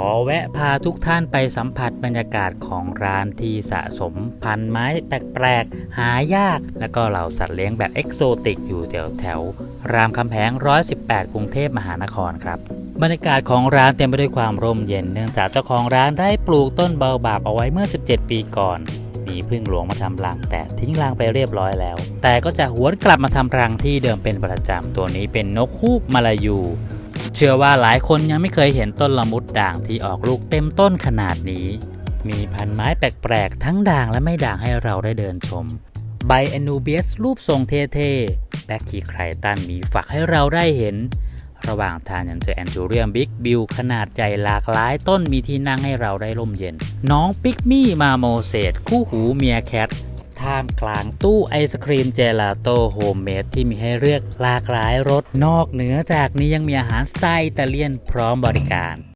อแวะพาทุกท่านไปสัมผัสบรรยากาศของร้านที่สะสมพันไม้แปลกๆ หายาก และก็เหล่าสัตว์เลี้ยงแบบเอกโซติกอยู่แถวแถวๆรามคำแหง 118 กรุงเทพมหานครครับบรรยากาศของร้านเต็มไปด้วยความร่มเย็นเนื่องจากเจ้าของร้านได้ปลูกต้นเบาบาบเอาไว้เมื่อ 17 ปีก่อน มีพึ่งหลวงมาทำรังแต่ทิ้งรังไปเรียบร้อยแล้ว แต่ก็จะหวนกลับมาทำรังที่เดิมเป็นประจำตัวนี้เป็นนกฮูกมาลายู เชื่อว่าหลายคนยังไม่เคยเห็นต้นละมุดด่างที่ออกลูกเต็มต้นขนาดนี้ มีพันไม้แปลกๆ ทั้งด่างและไม่ด่างให้เราได้เดินชม ใบแอนูเบียสรูปทรงเท่ๆแบคคีไครตันมีฝักให้เราได้เห็น ระหว่างทางยังเจอแอนจูเรียมบิ๊กบิลขนาดใหญ่หลากหลายต้นมีที่นั่งให้เราได้ร่มเย็น น้องปิกมี่มาโมเสสคู่หูเมียแคท ท่ามกลางตู้ไอศครีมเจลาโต้โฮมเมดที่มีให้เลือกหลากหลายรสนอกเหนือจากนี้ยังมีอาหารสไตล์อิตาเลียนพร้อมบริการ